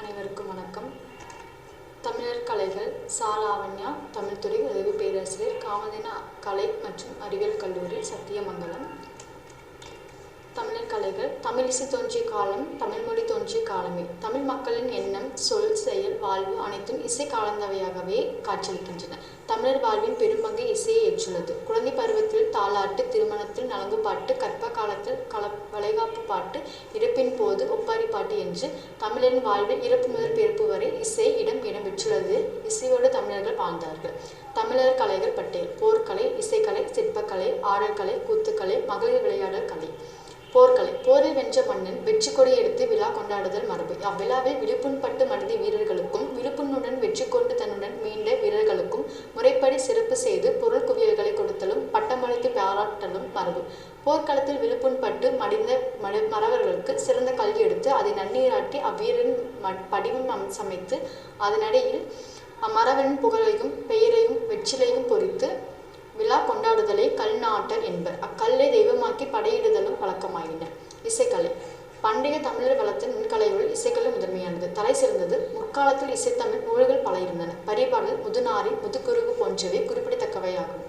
அனைவருக்கும் வணக்கம். தமிழர் கலைகள் சா லாவண்யா தமிழ்துறை உதவி பேராசிரியர் காமதேன கலை மற்றும் அறிவியல் கல்லூரி சத்தியமங்கலம். தமிழர் கலைகள் தமிழிசை தோன்றிய காலம் தமிழ்மொழி தோன்றிய காலமே. தமிழ் மக்களின் எண்ணம் சொல் செயல் வாழ்வு அனைத்தும் இசை காலந்தவையாகவே காட்சியளிக்கின்றன. தமிழர் வாழ்வின் பெரும்பங்கை இசையை ஏற்றுள்ளது. குழந்தை பருவத்தில் தாளாட்டு திருமணத்தில் நலங்கு பாட்டு கற்ப காலத்தில் கல வளைகாப்பு பாட்டு இறப்பின் போது ஒப்பாரி பாட்டு என்று தமிழரின் வாழ்வில் இறப்பு முதல் பிறப்பு வரை இசை இடம் இடம்பெற்றுள்ளது இசையோடு தமிழர்கள் வாழ்ந்தார்கள். தமிழர் கலைகள் பட்டியல் போர்க்கலை இசைக்கலை சிற்பக்கலை ஆடல்கலை கூத்துக்கலை மகளிர் விளையாடல் கலை. போர்க்கலை போரில் வென்ற மன்னன் வெற்றி கொடி எடுத்து விழா கொண்டாடுதல் மரபு. அவ்விழாவில் விழுப்புண்பட்டு மனித வீரர்களுக்கும் விழுப்புண்ணுடன் வெற்றி கொண்டு தன்னுடன் மீண்ட வீரர்களுக்கும் முறைப்படி சிறப்பு செய்து பொருள் குவியல்களை கொடுத்தலும் பட்டமளித்து பாராட்டலும் மரபு. போர்க்களத்தில் விழுப்புண் மடி மறவர்களுக்கு சிறந்த கல்வி எடுத்து அதை நன்னீராட்டி அவ்வீரன் ம படிவம் சமைத்து அதனடையில் அம்மறவரின் புகழையும் பெயரையும் வெற்றிலையும் பொறித்து விழா கொண்டாடுதலை கல் நாட்டர் என்பர். அக்கல்லை தெய்வமாக்கி படையிடுதலும் வழக்கமாயின இசைக்கலை. பண்டைய தமிழர் வளத்தின் நுண்கலைகளுள் இசைக்கலை முதன்மையானது. தலை சிறந்தது. முற்காலத்தில் இசைத்தமிழ் நூல்கள் பல இருந்தன. பரிபாடல் முதுநாரி முதுக்குருகு போன்றவை குறிப்பிடத்தக்கவையாகும்.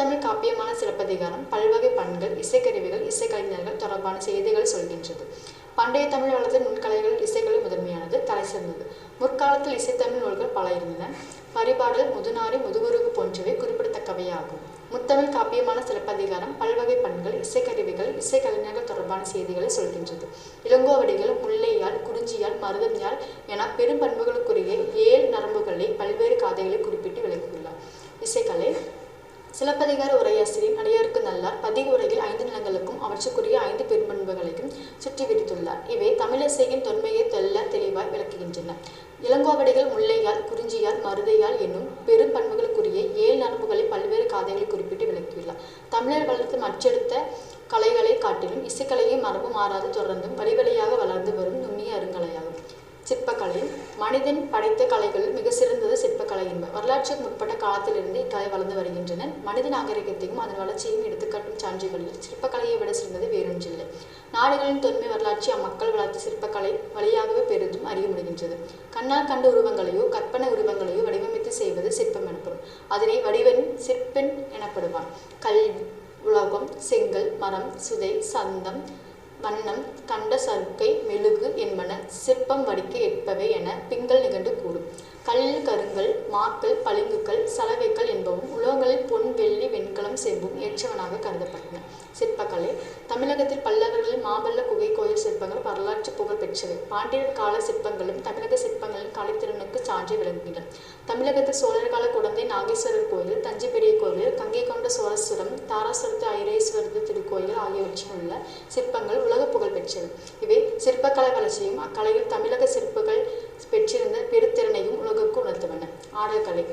முத்தமிழ் காப்பியமான சிலப்பதிகாரம் பல்வகை பண்கள் இசைக்கருவிகள் இசைக்கலைஞர்கள் தொடர்பான செய்திகள் சொல்கின்றது. பண்டைய தமிழ் வளத்தின் நுண்கலைகள் இசைக்கலை முதன்மையானது தலை சிறந்தது. முற்காலத்தில் இசைத்தமிழ் நூல்கள் பல இருந்தன. பரிபாடல் முதுநாரி முதுகுருகு போன்றவை குறிப்பிடத்தக்கவையாகும். முத்தமிழ் காப்பியமான சிலப்பதிகாரம் பல்வகை பண்கள் இசைக்கருவிகள் இசைக்கலைஞர்கள் தொடர்பான செய்திகளை சொல்கின்றது. இளங்கோவடிகள் முல்லையால் குறிஞ்சியால் மருதம்யால் என பெரும் பண்புகளுக்குரிய ஏழு நரம்புகளை பல்வேறு காதைகளை குறிப்பிட்டு விளக்கியுள்ளார். இசைக்கலை சிலப்பதிகார உரையாசிரியர் அடியாருக்கு நல்லார் பதிக உரையில் ஐந்து நிலங்களுக்கும் அவற்றுக்குரிய ஐந்து பெரும்பண்புகளையும் சுற்றி விரித்துள்ளார். இவை தமிழிசையின் தொன்மையை தெல்ல தெளிவாய் விளக்குகின்றன. இளங்கோவடிகள் முல்லையால் குறிஞ்சியால் மருதையால் என்னும் பெரும் பண்புகளுக்குரிய ஏழு நரம்புகளை பல்வேறு காதைகளை குறிப்பிட்டு விளக்கியுள்ளார். தமிழர் வளர்த்து மற்றெடுத்த கலைகளை காட்டிலும் இசைக்கலையை மரபு மாறாது தொடர்ந்தும் வழிவழியாக வளர்ந்து வரும் நுண்ணிய அருங்கலையாகும். சிற்பக்கலை மனிதன் படைத்த கலைகளில் மிக சிறந்தது சிற்பக்கலை. என்பது வரலாற்றுக்கு முற்பட்ட காலத்திலிருந்து இக்கலை வளர்ந்து வருகின்றன மனித நாகரிகத்தையும் அதன் வளர்ச்சியையும் எடுத்துக்காட்டும் சான்றுகளில். சிற்பக்கலையை விட சிறந்தது வேறொன்றில்லை. நாடுகளின் தொன்மை வரலாற்றை அம்மக்கள் வளர்த்த சிற்பக்கலை வழியாகவே பெரிதும் அறிய முடிகின்றது. கண்ணால் கண்ட உருவங்களையோ கற்பனை உருவங்களையோ வடிவமைத்து செய்வது சிற்பம் எனப்படும். அதனை வடிவன் சிற்பன் எனப்படுவான். கல் உலோகம் செங்கல் மரம் சுதை சந்தம் வண்ணம் கண்ட சருக்கை மெழுகு என்பன சிற்பம் வடிக்க ஏற்பவை என பிங்கல் நிகழ்ந்து கூடும். கல் கருங்கல் மாக்கள் பளிங்குகள் சலவைகள் என்பவும் உலோகங்களில் பொன் வெள்ளி வெண்கலம் செம்பும் ஏற்றவனாக கருதப்பட்டன சிற்பக்கலை. தமிழகத்தில் பல்லவர்களின் மாபல்ல குகை கோயில் சிற்பங்கள் வரலாற்று புகழ் பெற்றவை. பாண்டியர் கால சிற்பங்களும் தமிழக சிற்பங்களின் கலைத்திறனுக்கு சான்று விளங்குகின்றன. தமிழகத்தில் சோழர் கால குழந்தை நாகேஸ்வரர் கோயில் தஞ்சை பெரிய கோவில் கங்கை கொண்ட சோழசுரம் தாராசுரத்து ஐரேஸ்வரத்து திருக்கோயில் ஆகியவற்றில் உள்ள சிற்பங்கள் உலக புகழ் பெற்றது இவை சிற்பக்கலை வளர்ச்சியும் அக்கலையில் தமிழக சிற்பங்கள் பெற்றிருந்த பெருத்திறனையும் உலகுக்கு உணர்த்துவன. ஆடல் கலை.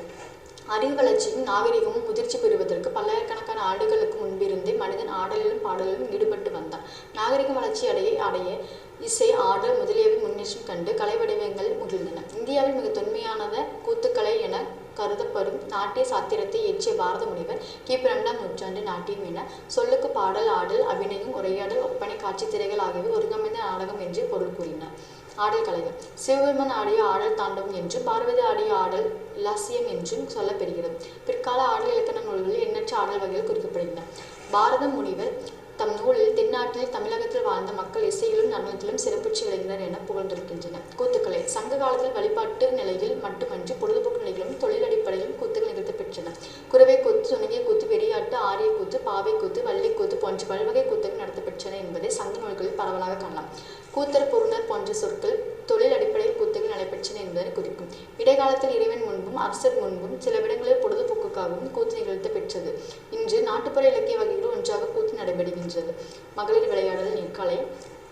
அறிவு வளர்ச்சியும் நாகரிகமும் முதிர்ச்சி பெறுவதற்கு பல்லாயிரக்கணக்கான ஆண்டுகளுக்கு முன்பிருந்தே மனிதன் ஆடலிலும் பாடலிலும் ஈடுபட்டு வந்தான். நாகரிக வளர்ச்சி அடைய அடைய இசை ஆடல் முதலியவை முன்னேற்றம் கண்டு கலை வடிவங்கள் முகிழ்ந்தன. இந்தியாவில் மிக தொன்மையானத கூத்துக்கலை என கருதப்படும் நாட்டிய சாத்திரத்தை இயற்றிய பாரத முனிவர் கிபி இரண்டாம் நூற்றாண்டு நாட்டியம் என சொல்லுக்கு பாடல் ஆடல் அபிநயம் உரையாடல் ஒப்பனை காட்சி திரைகள் ஆகியவை ஒருங்கமைந்த நாடகம் என்று பொருள் கூறினார் ஆடல் கலைகள் சிவபெருமன் ஆடிய ஆடல் தாண்டவம் என்றும் பார்வதி ஆடிய ஆடல் இலாசியம் என்றும் சொல்லப்பெறுகிறது பிற்கால ஆடல் இலக்கண நூல்களில் எண்ணற்ற ஆடல் வகைகள் குறிக்கப்படுகின்றன பாரத முனிவர் தம் நூலில் தென்னாட்டில் தமிழகத்தில் வாழ்ந்த மக்கள் இசையிலும் நடனத்திலும் சிறப்புற்று விளங்கினர் என புகழ்ந்திருக்கின்றனர் சங்க காலத்தில் வழிபாட்டு நிலையில் மட்டுமன்றி பொழுதுபோக்கு நிலையிலும் தொழில் அடிப்படையிலும் கூத்துகள் நிகழ்த்தப்பெற்றன குறவை கூத்து சுனங்கிய கூத்து வெறியாட்டு ஆரிய கூத்து பாவை கூத்து வள்ளி கூத்து போன்ற பல்வகை கூத்துகள் நடத்தப்பெற்றன என்பதை சங்க நூல்களில் பரவலாக காணலாம். கூத்தர் பொருணர் போன்ற சொற்கள் தொழில் அடிப்படையில் கூத்துகள் நடைபெற்றன என்பதை குறிக்கும். இடைக்காலத்தில் இறைவன் முன்பும் அரசர் முன்பும் சில இடங்களில் பொழுதுபோக்குக்காகவும் கூத்து நிகழ்த்த பெற்றது. இன்று நாட்டுப்புற இலக்கிய வகைகள் ஒன்றாக கூத்து நடைபெறுகின்றது. மகளிர் விளையாடல் நெற்காலை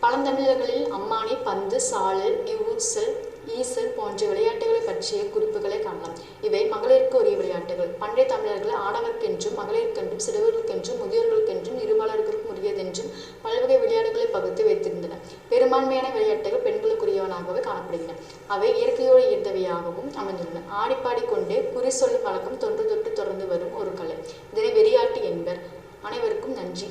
பழந்தமிழர்களில் அம்மானி பந்து சாழல் நியூசல் ஈசல் போன்ற விளையாட்டுகளை பற்றிய குறிப்புகளை காணலாம். இவை மகளிருக்கு உரிய விளையாட்டுகள். பண்டைய தமிழர்கள் ஆடவர்க்கென்றும் மகளிருக்கென்றும் சிறுவர்களுக்கென்றும் முதியோர்களுக்கென்றும் இருமலர்களுக்கும் உரியதென்றும் பல்வகை விளையாட்டுகளை பகுத்து வைத்திருந்தன பெரும்பான்மையான விளையாட்டுகள் பெண்களுக்குரியவனாகவே காணப்படுகின்றன. அவை இயற்கையோடு ஈர்த்தவையாகவும் அமைந்துள்ளன. ஆடிப்பாடிக்கொண்டே குறி சொல்லும் வழக்கம் தொன்று தொட்டு தொடர்ந்து வரும் ஒரு கலை. இதனை வெறியாட்டு என்பர் அனைவருக்கும் நன்றி.